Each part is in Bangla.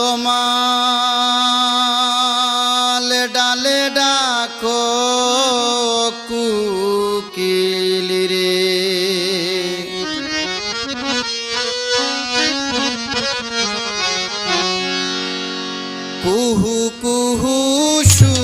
তোমাল ডালে ডাকো কুকিলি রে। কুহু কুহু সুরে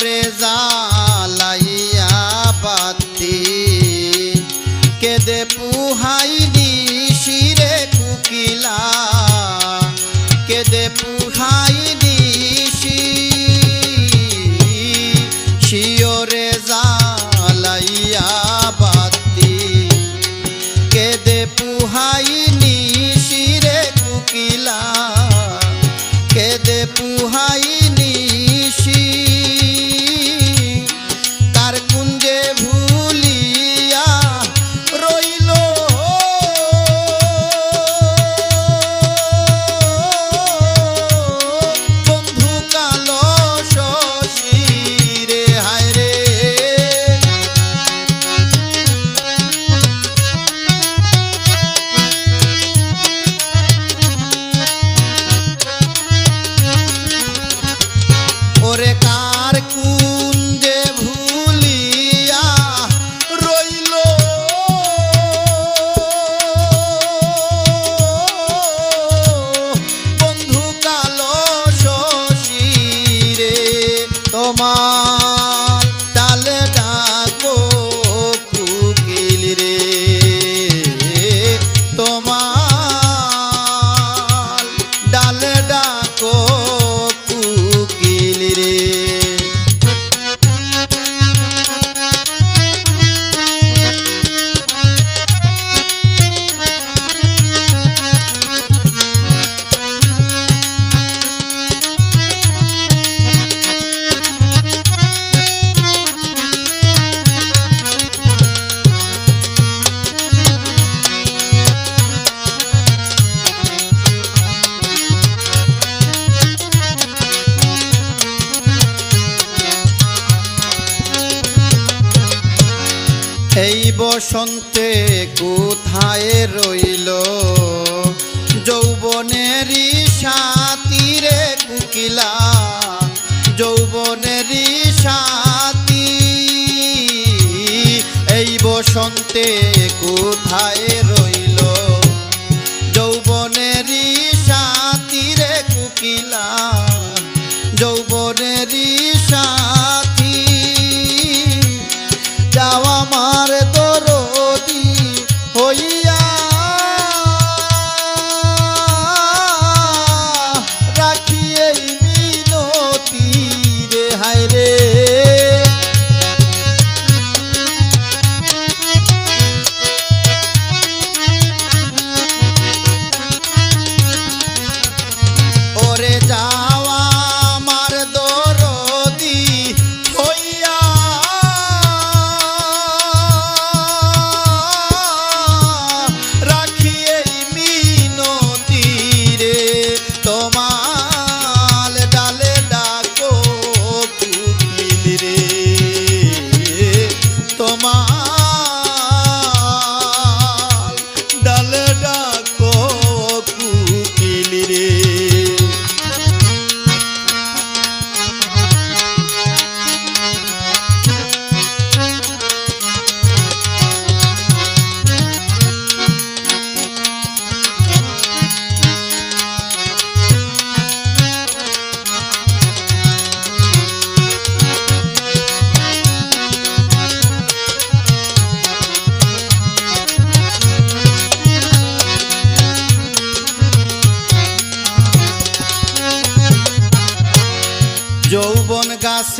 শিওরে জালাইয়া বাতি। কেদে পুহাইনি শিরে কুকিলা। কেদে পুহাইনি শিওরে জালাইয়া বাতি। কেদে পুহাইনি শিরে কুকিলা। কেদে পুহাইনি मा বসন্তে কোথায় রইল? যৌবনেরই সাতিরে কুকিলা, যৌবনেরই সাতি এই বসন্তে কোথায় রইল? যৌবনেরই সাতিরে কুকিলা, যৌবনেরই সাথী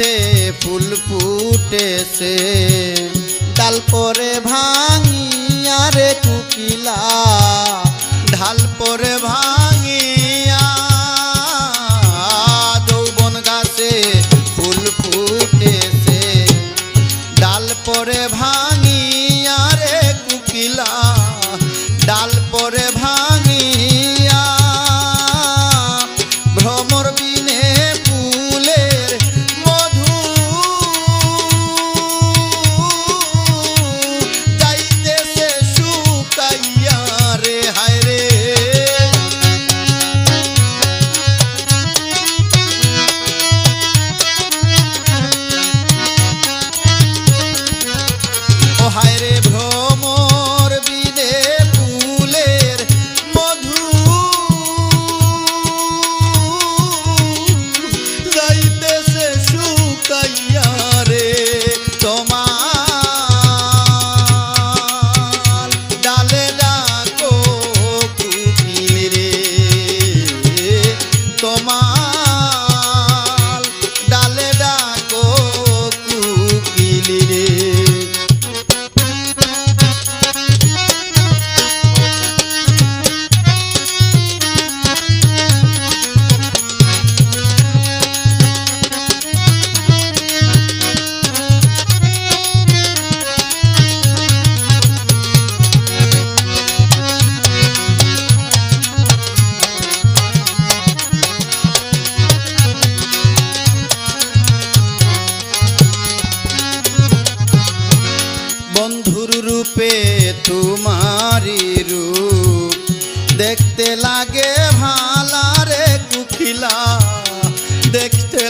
গাছে ফুল ফুটেছে। ডাল পরে ভাঙিয়া রে কুকিলা। দেখতে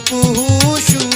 puxo